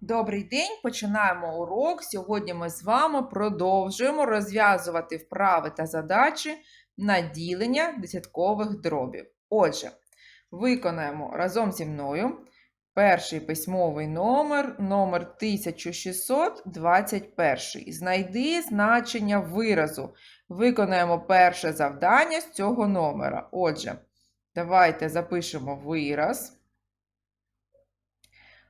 Добрий день! Починаємо урок. Сьогодні ми з вами продовжуємо розв'язувати вправи та задачі на ділення десяткових дробів. Отже, виконаємо разом зі мною перший письмовий номер, номер 1621. Знайди значення виразу. Виконаємо перше завдання з цього номера. Отже, давайте запишемо вираз.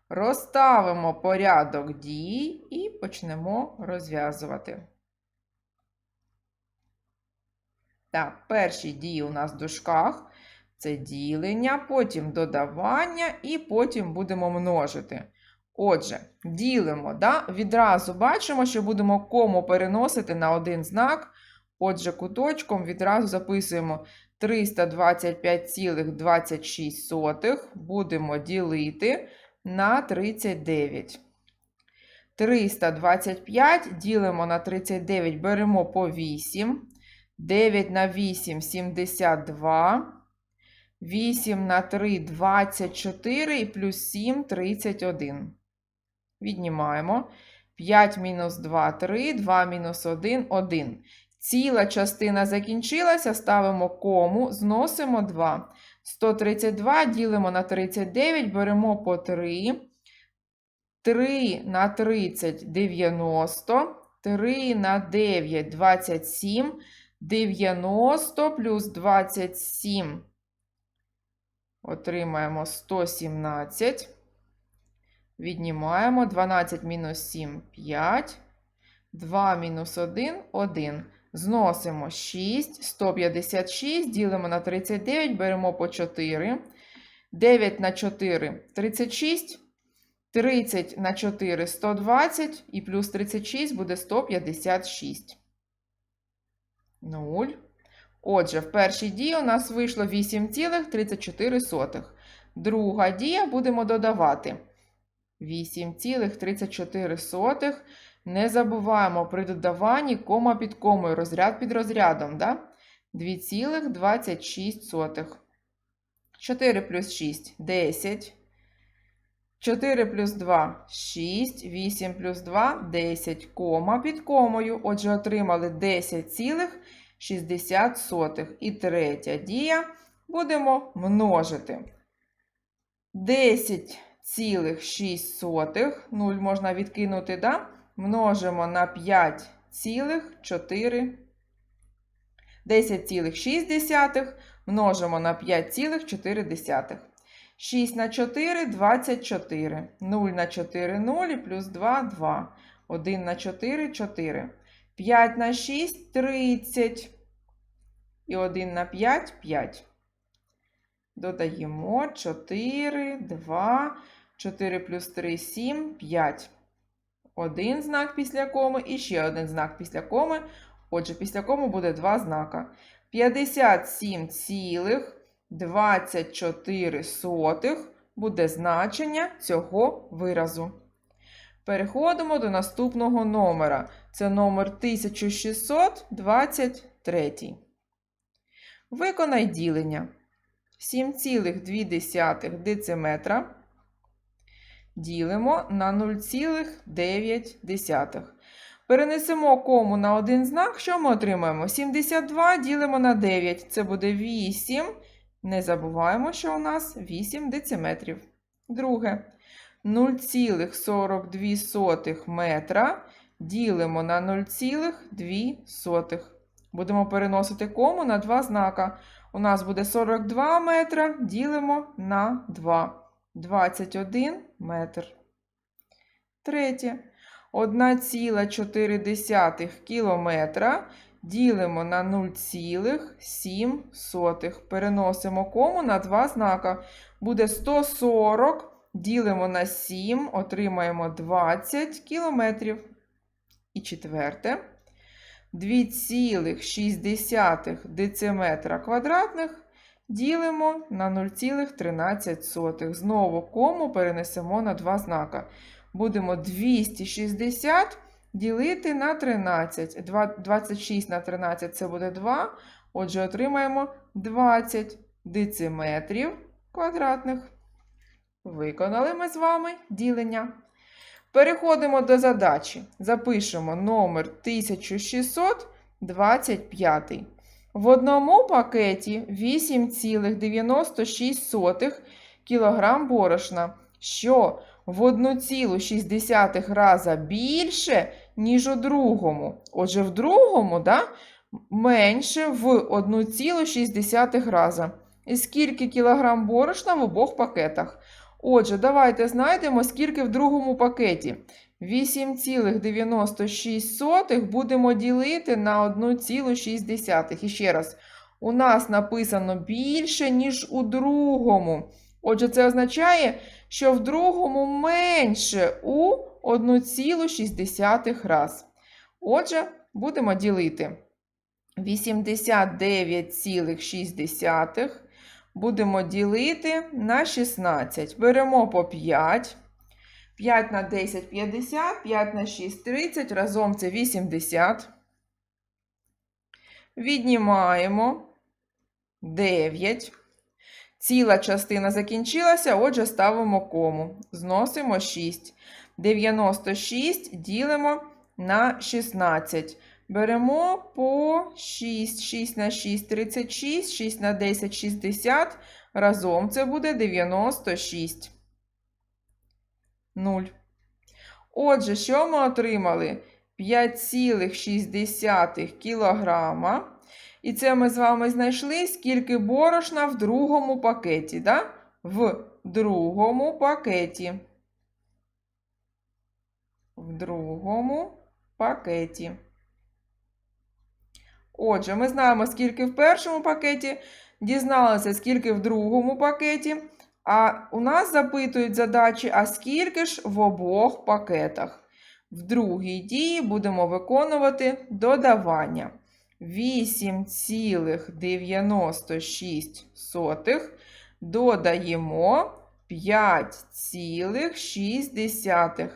Розставимо порядок дій і почнемо розв'язувати. Так, перші дії у нас в дужках це ділення, потім додавання і потім будемо множити. Отже, ділимо, да? відразу бачимо, що будемо кому переносити на один знак. Отже, куточком відразу записуємо 325,26 будемо ділити на 39. 325 ділимо на 39, беремо по 8. 9 на 8 72. 8 на 3 24 і плюс 7 31. Віднімаємо. 5 мінус 2 3, 2 мінус 1 1. Ціла частина закінчилася, ставимо кому, зносимо 2. 132 ділимо на 39, беремо по 3. 3 на 30 90. 3 на 9 27. 90 плюс 27. Отримаємо 117. Віднімаємо 12 мінус 7 5. 2 мінус 1 1. Зносимо 6, 156, ділимо на 39, беремо по 4. 9 на 4 36. 30 на 4 120 і плюс 36 буде 156. 0. Отже, в першій дії у нас вийшло 8,34. Друга дія будемо додавати. 8,34. Не забуваємо при додаванні кома під комою, розряд під розрядом. Да? 2,26. 4 плюс 6 10. 4 плюс 2 6. 8 плюс 2 10. Кома під комою. Отже, отримали 10,60. І третя дія будемо множити. 10,6. 0 можна відкинути, да? Множимо на 5,4. 10,6 множимо на 5,4. 6 на 4 24. 0 на 4 0 і плюс 2 2. 1 на 4 4. 5 на 6 30. І 1 на 5 5. Додаємо 4, 2, 4 плюс 3 7, 5. Один знак після коми і ще один знак після коми. Отже, після коми буде два знака. 57,24 буде значення цього виразу. Переходимо до наступного номера. Це номер 1623. Виконай ділення. 7,2 дециметра ділимо на 0,9. Перенесемо кому на один знак, що ми отримаємо? 72 ділимо на 9. Це буде 8. Не забуваємо, що у нас 8 дециметрів. Друге. 0,42 метра ділимо на 0,2. Будемо переносити кому на два знака. У нас буде 42 метра, ділимо на 2. 21 метр. Третє. 1,4 кілометра ділимо на 0,7. Переносимо кому на два знака. Буде 140, ділимо на 7, отримаємо 20 кілометрів. І четверте. 2,6 дециметра квадратних ділимо на 0,13. Знову кому перенесемо на два знака. Будемо 260 ділити на 13. 26 на 13 це буде 2. Отже, отримаємо 20 дециметрів квадратних. Виконали ми з вами ділення. Переходимо до задачі. Запишемо номер 1625. В одному пакеті 8,96 кг борошна, що в 1,6 раза більше, ніж у другому. Отже, в другому да, менше в 1,6 раза. І скільки кілограм борошна в обох пакетах? Отже, давайте знайдемо, скільки в другому пакеті. 8,96 будемо ділити на 1,6. І ще раз, у нас написано більше, ніж у другому. Отже, це означає, що в другому менше у 1,6 раз. Отже, будемо ділити 89,6 будемо ділити на 16. Беремо по 5. 5 на 10 – 50, 5 на 6 – 30, разом це 80. Віднімаємо 9. Ціла частина закінчилася, отже, ставимо кому. Зносимо 6. 96 ділимо на 16. Беремо по 6. 6 на 6 – 36, 6 на 10 – 60. Разом це буде 96. 0. Отже, що ми отримали? 5,6 кілограма. І це ми з вами знайшли, скільки борошна в другому пакеті. Да? В другому пакеті. В другому пакеті. Отже, ми знаємо, скільки в першому пакеті, дізналися, скільки в другому пакеті. А у нас запитують задачі, а скільки ж в обох пакетах. В другій дії будемо виконувати додавання. 8,96 додаємо 5,6.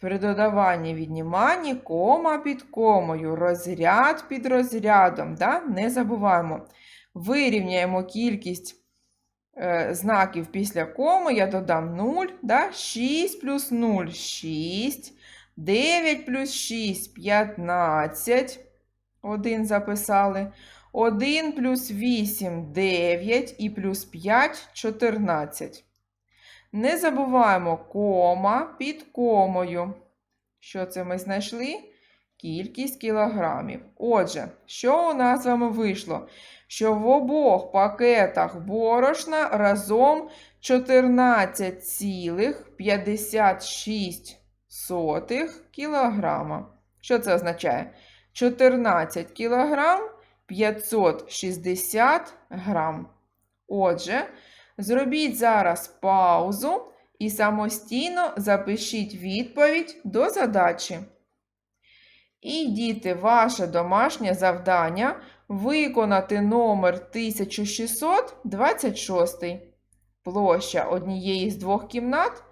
При додаванні відніманні кома під комою, розряд під розрядом. Да? Не забуваємо. Вирівняємо кількість знаків після коми, я додам 0, да? 6 плюс 0 6, 9 плюс 6 15. 1 записали. 1 плюс 8 9 і плюс 5 14. Не забуваємо кома під комою. Що це ми знайшли? Кількість кілограмів. Отже, що у нас з вами вийшло? Що в обох пакетах борошна разом 14,56 кілограма. Що це означає? 14 кілограм 560 грам. Отже, Зробіть зараз паузу і самостійно запишіть відповідь до задачі. І, діти, ваше домашнє завдання виконати номер 1626, площа однієї з двох кімнат,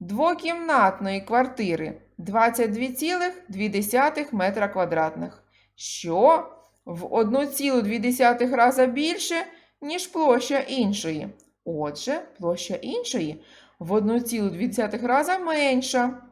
двокімнатної квартири 22,2 метра квадратних, що в 1,2 рази більше, ніж площа іншої. Отже, площа іншої в 1,2 рази менша.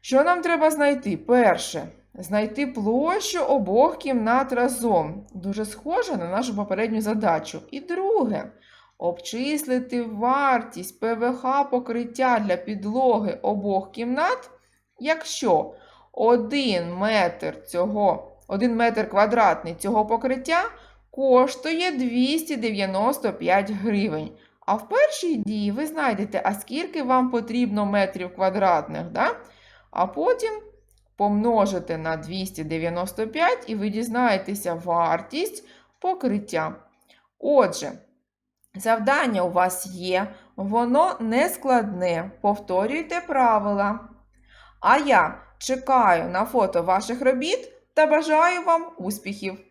Що нам треба знайти? Перше, знайти площу обох кімнат разом. Дуже схоже на нашу попередню задачу. І друге, обчислити вартість ПВХ покриття для підлоги обох кімнат, якщо 1 метр цього, 1 метр квадратний цього покриття коштує 295 гривень. А в першій дії ви знайдете, а скільки вам потрібно метрів квадратних. Да? А потім помножите на 295 і ви дізнаєтеся вартість покриття. Отже, завдання у вас є, воно не складне. Повторюйте правила. А я чекаю на фото ваших робіт та бажаю вам успіхів!